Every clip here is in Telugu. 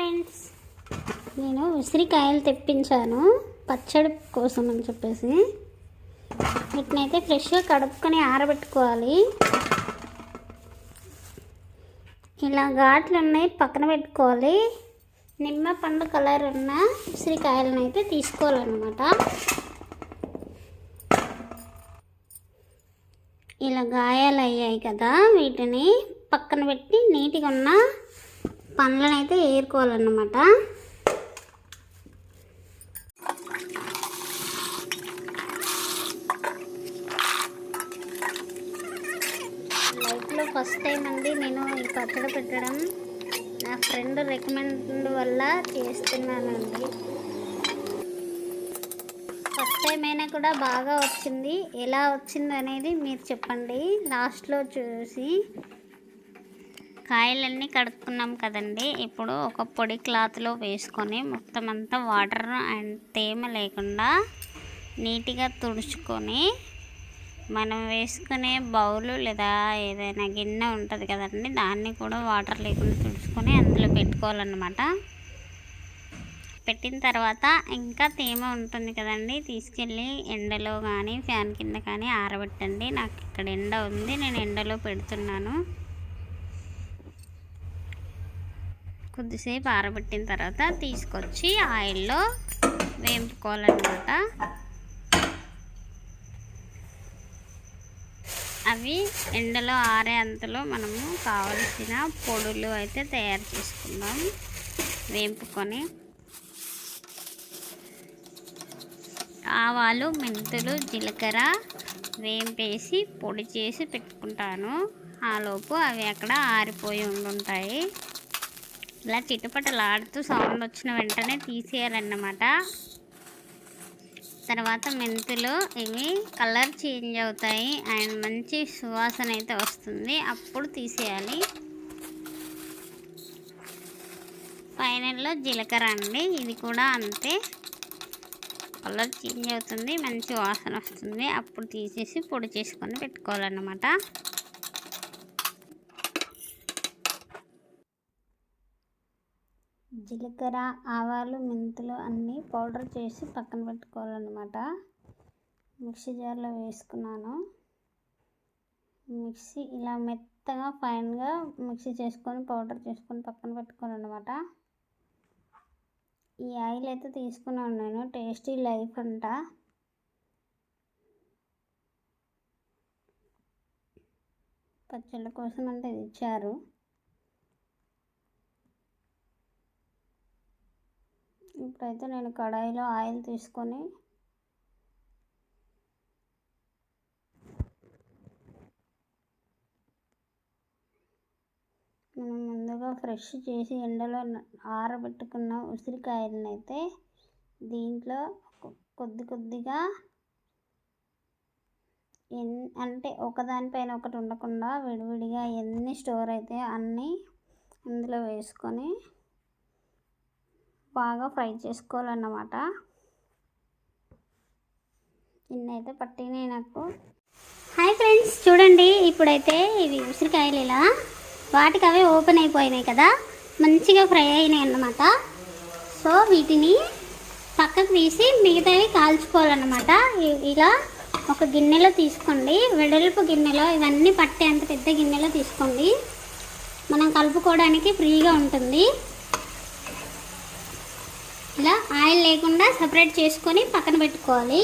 ఫ్రెండ్స్. నేను ఉసిరికాయలు తెప్పించాను. పచ్చడి కోసం అని చెప్పేసి. వీటినైతే ఫ్రెష్గా కడుక్కొని ఆరబెట్టుకోవాలి. ఇలా ఘాట్లు ఉన్నాయి పక్కన పెట్టుకోవాలి. నిమ్మ పండు కలర్ ఉన్న ఉసిరికాయలను అయితే తీసుకోవాలన్నమాట. ఇలా గాయాలు అయ్యాయి కదా వీటిని. పక్కన పెట్టి నీట్గా ఉన్న పండ్లను అయితే ఏరుకోవాలన్నమాట. లైఫ్లో ఫస్ట్ టైం అండి నేను ఈ పచ్చడి పెట్టడం. నా ఫ్రెండ్ రికమెండ్ వల్ల చేస్తున్నానండి. ఫస్ట్ టైం అయినా కూడా బాగా వచ్చింది. ఎలా వచ్చింది అనేది మీరు చెప్పండి. లాస్ట్లో చూసి. కాయలన్నీ కడుక్కున్నాం కదండి. ఇప్పుడు ఒక పొడి క్లాత్లో వేసుకొని మొత్తం అంతా వాటర్ అండ్ తేమ లేకుండా నీట్గా తుడుచుకొని మనం వేసుకునే బౌలు లేదా ఏదైనా గిన్నె ఉంటుంది కదండి దాన్ని కూడా వాటర్ లేకుండా తుడుచుకొని అందులో పెట్టుకోవాలన్నమాట. పెట్టిన తర్వాత ఇంకా తేమ ఉంటుంది కదండి తీసుకెళ్ళి ఎండలో కానీ ఫ్యాన్ కింద కానీ ఆరబెట్టండి. నాకు ఇక్కడ ఎండ ఉంది నేను ఎండలో పెడుతున్నాను. కొద్దిసేపు ఆరబెట్టిన తర్వాత తీసుకొచ్చి ఆయిల్లో వేపుకోవాలన్నమాట. అవి ఎండలో ఆరే అంతలో మనము కావలసిన పొడులు అయితే తయారు చేసుకుందాం. వేపుకొని ఆవాలు మెంతులు జీలకర్ర వేంపేసి పొడి చేసి పెట్టుకుంటాను. ఆలోపు అవి అక్కడ ఆరిపోయి ఉండుంటాయి. ఇలా చిటపటలాడుతూ సౌండ్ వచ్చిన వెంటనే తీసేయాలన్నమాట. తర్వాత మెంతులు ఇవి కలర్ చేంజ్ అవుతాయి అండ్ మంచి సువాసన అయితే వస్తుంది. అప్పుడు తీసేయాలి. ఫైనల్లో జీలకర్ర అండి. ఇది కూడా అంతే. కలర్ చేంజ్ అవుతుంది మంచి వాసన వస్తుంది. అప్పుడు తీసేసి పొడి చేసుకొని పెట్టుకోవాలన్నమాట. జీలకర్ర ఆవాలు మెంతులు అన్నీ పౌడర్ చేసి పక్కన పెట్టుకోవాలన్నమాట. మిక్సీ జార్లో వేసుకున్నాను. మిక్సీ ఇలా మెత్తగా ఫైన్గా మిక్సీ చేసుకొని పౌడర్ చేసుకొని పక్కన పెట్టుకోవాలన్నమాట. ఈ ఆయిల్ అయితే తీసుకున్నాను నేను. టేస్టీ లైఫ్ అంట. పచ్చళ్ళ కోసం అంటే ఇచ్చారు. ఇప్పుడైతే నేను కడాయిలో ఆయిల్ తీసుకొని మనం ముందుగా ఫ్రెష్ చేసి ఎండలో ఆరబెట్టుకున్న ఉసిరికాయలను అయితే దీంట్లో కొద్ది కొద్దిగా ఎన్ అంటే ఒకదానిపైన ఒకటి ఉండకుండా విడివిడిగా ఎన్ని స్టోర్ అయితే అన్నీ అందులో వేసుకొని బాగా ఫ్రై చేసుకోవాలన్నమాట. నిన్నైతే పట్టినాయి నాకు. హాయ్ ఫ్రెండ్స్ చూడండి ఇప్పుడైతే ఇవి ఉసిరికాయలు ఇలా వాటికి అవే ఓపెన్ అయిపోయినాయి కదా మంచిగా ఫ్రై అయినాయి అన్నమాట. సో వీటిని పక్కకు తీసి మిగతావి కాల్చుకోవాలన్నమాట. ఇలా ఒక గిన్నెలో తీసుకోండి. వెడల్పు గిన్నెలో ఇవన్నీ పట్టే అంత పెద్ద గిన్నెలో తీసుకోండి. మనం కలుపుకోవడానికి ఫ్రీగా ఉంటుంది. ఇలా ఆయిల్ లేకుండా సపరేట్ చేసుకొని పక్కన పెట్టుకోవాలి.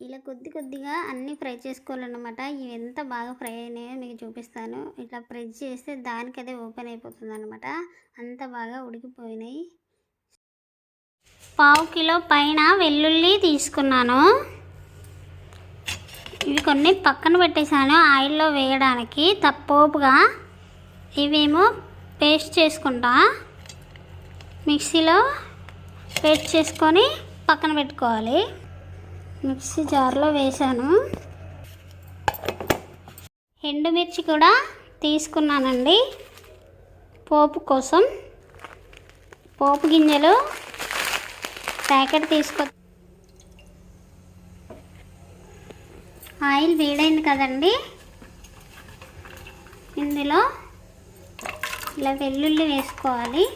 ఇలా కొద్ది కొద్దిగా అన్నీ ఫ్రై చేసుకోవాలన్నమాట. ఇవి ఎంత బాగా ఫ్రై అయినాయో మీకు చూపిస్తాను. ఇట్లా ప్రెస్ చేస్తే దానికి అదే ఓపెన్ అయిపోతుంది అనమాట అంత బాగా ఉడికిపోయినాయి. పావు కిలో పైన వెల్లుల్లి తీసుకున్నాను. ఇవి కొన్ని పక్కన పెట్టేశాను ఆయిల్లో వేయడానికి. తప్పోపుగా ఇవేమో పేస్ట్ చేసుకుంటా. మిక్సీలో పేస్ట్ చేసుకొని పక్కన పెట్టుకోవాలి. మిక్సీ జార్లో వేసాను. ఎండుమిర్చి కూడా తీసుకున్నానండి. పోపు కోసం పోపు గింజలు ప్యాకెట్ తీసుకో ఆయిల్ వేడైంది కదండి. ఇందులో ఇలా వెల్లుల్లి వేసుకోవాలి.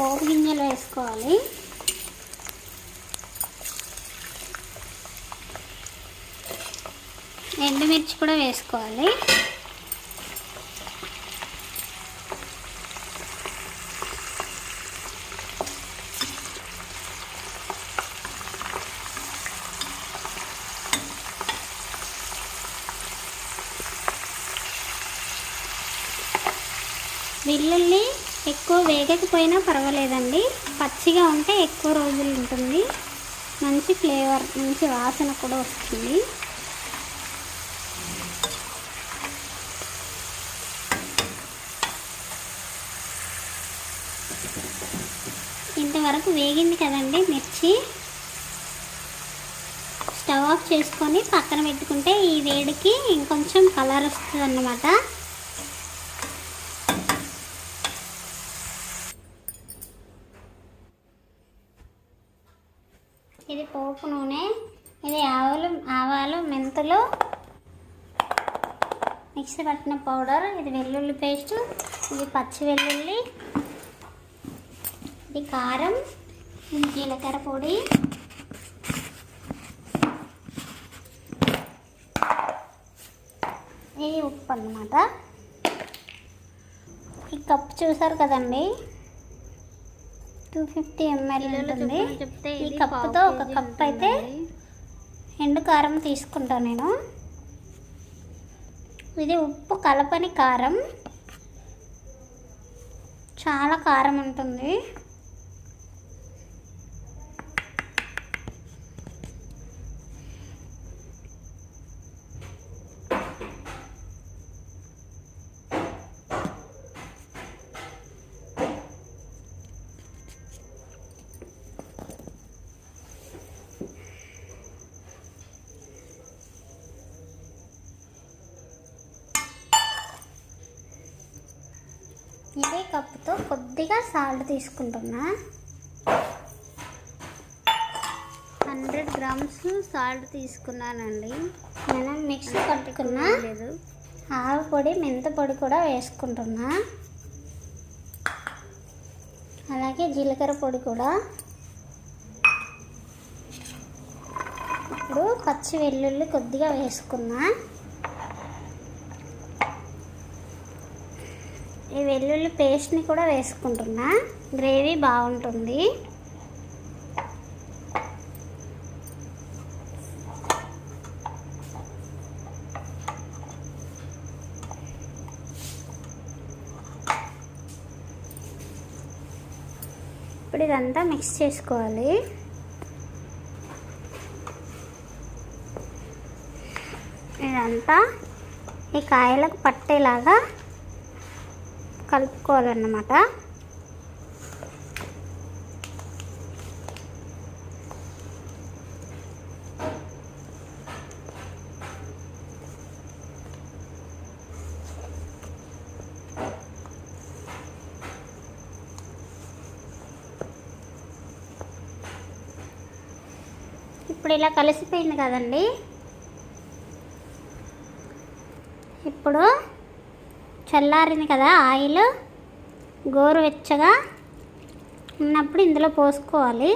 పోపు గింజలు వేసుకోవాలి. ఎండుమిర్చి కూడా వేసుకోవాలి. వెల్లుల్లి ఎక్కువ వేగకపోయినా పర్వాలేదండి. పచ్చిగా ఉంటే ఎక్కువ రోజులు ఉంటుంది. మంచి ఫ్లేవర్ మంచి వాసన కూడా వస్తుంది. ఇంతవరకు వేగింది కదండి మిర్చి. స్టవ్ ఆఫ్ చేసుకొని పక్కన పెట్టుకుంటే ఈ వేడికి ఇంకొంచెం కలర్ వస్తుంది అన్నమాట పోపు నూనె ఇది ఆవులు ఆవాలు మెంతులు మిక్సీ పట్టిన పౌడర్ ఇది వెల్లుల్లి పేస్ట్ ఇది పచ్చి వెల్లుల్లి ఇది కారం ఇది జీలకర్ర పొడి. ఇది ఉప్పు అన్నమాట. ఈ కప్పు చూసారు కదండి? టూ ఫిఫ్టీ ఎంఎల్ ఉంటుంది. ఈ కప్పుతో ఒక కప్ అయితే ఎండు కారం తీసుకుంటాను నేను. ఇది ఉప్పు కలపని కారం. చాలా కారం ఉంటుంది ఇదే కప్పుతో కొద్దిగా సాల్ట్ తీసుకుంటున్నా. హండ్రెడ్ గ్రామ్స్ సాల్ట్ తీసుకున్నానండి. మనం మిక్సీ పట్టుకున్నా. లేదు. ఆవు పొడి మెంత పొడి కూడా వేసుకుంటున్నా. అలాగే జీలకర్ర పొడి కూడా. ఇప్పుడు పచ్చి వెల్లుల్లి కొద్దిగా వేసుకున్నా. ఈ వెల్లుల్లి పేస్ట్ని కూడా వేసుకుంటున్నా. గ్రేవీ బాగుంటుంది. ఇప్పుడు ఇదంతా మిక్స్ చేసుకోవాలి. ఇదంతా ఈ కాయలకు పట్టేలాగా కలుపుకోవాలన్నమాట. ఇప్పుడు ఇలా కలిసిపోయింది కదండి. ఇప్పుడు చల్లారింది కదా ఆయిల్ గోరువెచ్చగా ఉన్నప్పుడు ఇందులో పోసుకోవాలి.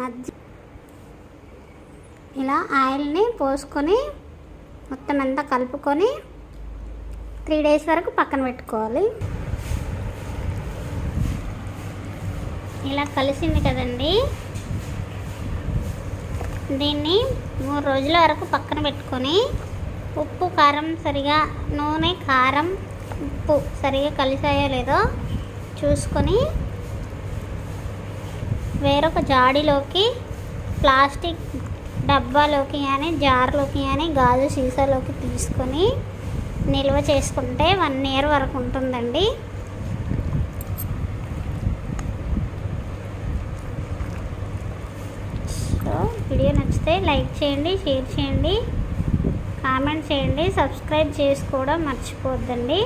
మధ్య ఇలా ఆయిల్ని పోసుకొని మొత్తం అంతా కలుపుకొని త్రీ డేస్ వరకు పక్కన పెట్టుకోవాలి. ఇలా కలిసింది కదండి. దీన్ని మూడు రోజుల వరకు పక్కన పెట్టుకొని ఉప్పు కారం సరిగా నూనె కారం ఉప్పు సరిగా కలిసాయో లేదో చూసుకొని వేరొక జాడీలోకి ప్లాస్టిక్ డబ్బాలోకి కానీ జార్లోకి కానీ గాజు సీసాలోకి తీసుకొని నిల్వ చేసుకుంటే వన్ ఇయర్ వరకు ఉంటుందండి. సో వీడియో నచ్చితే లైక్ చేయండి షేర్ చేయండి. కామెంట్ చేయండి. సబ్స్క్రైబ్ చేసుకోవడం మర్చిపోద్దండి.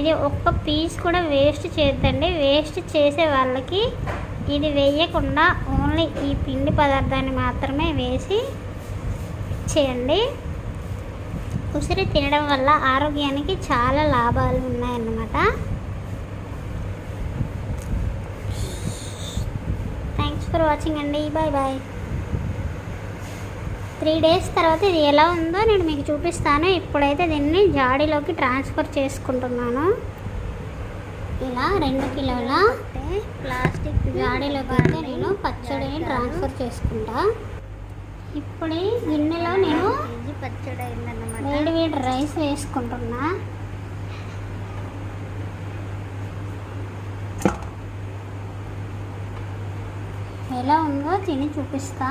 ఇది ఒక్క పీస్ కూడా వేస్ట్ చేద్దండి వేస్ట్ చేసే వాళ్ళకి ఇది వేయకుండా ఓన్లీ ఈ పిండి పదార్థాన్ని మాత్రమే వేసి చేయండి. ఉసిరి తినడం వల్ల ఆరోగ్యానికి చాలా లాభాలు ఉన్నాయన్నమాట. థ్యాంక్స్ ఫర్ వాచింగ్ అండి. బాయ్ బాయ్ త్రీ డేస్ తర్వాత ఇది ఎలా ఉందో నేను మీకు చూపిస్తాను. ఇప్పుడైతే దీన్ని జాడీలోకి ట్రాన్స్ఫర్ చేసుకుంటున్నాను. ఇలా రెండు కిలోల ప్లాస్టిక్ జాడీలోకి అయితే నేను పచ్చడిని ట్రాన్స్ఫర్ చేసుకుంటా. ఇప్పుడు గిన్నెలో నేను పచ్చడి అయిందన్నమాట వేడి వేడి రైస్ వేసుకుంటున్నా. ఎలా ఉందో తిని చూపిస్తా.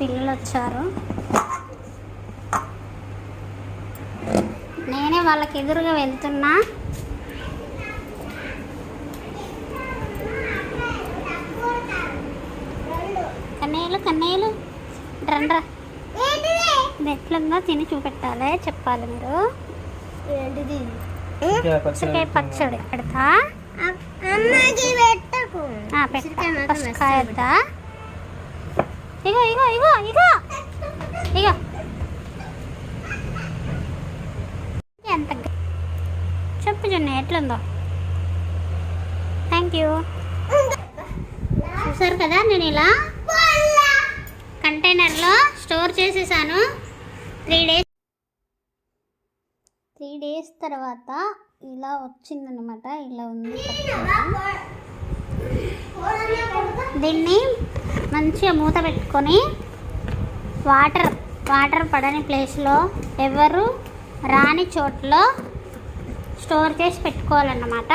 పిల్లలు వచ్చారు నేనే వాళ్ళకి ఎదురుగా వెళ్తున్నా. కన్నయ్యలు కన్నయ్యలు రండ్రా ఎట్లుందో తిని చూపెట్టాలి చెప్పాలి మీరు. ఉసిరికాయ పచ్చడి పెడతా. అమ్మకి పెట్టకు. ఇగో ఇగో ఇగో ఇగో ఇగో ఎంత చెప్పు జున్ను ఎట్లుందో థ్యాంక్ యూ చూసారు కదా నేను ఇలా కంటైనర్లో స్టోర్ చేసేసాను. త్రీ డేస్ త్రీ డేస్ తర్వాత ఇలా వచ్చిందనమాట ఇలా ఉంది. దీన్ని మంచిగా మూత పెట్టుకొని వాటర్ వాటర్ పడని ప్లేస్లో ఎవరు రాని చోట్లో స్టోర్ చేసి పెట్టుకోవాలన్నమాట.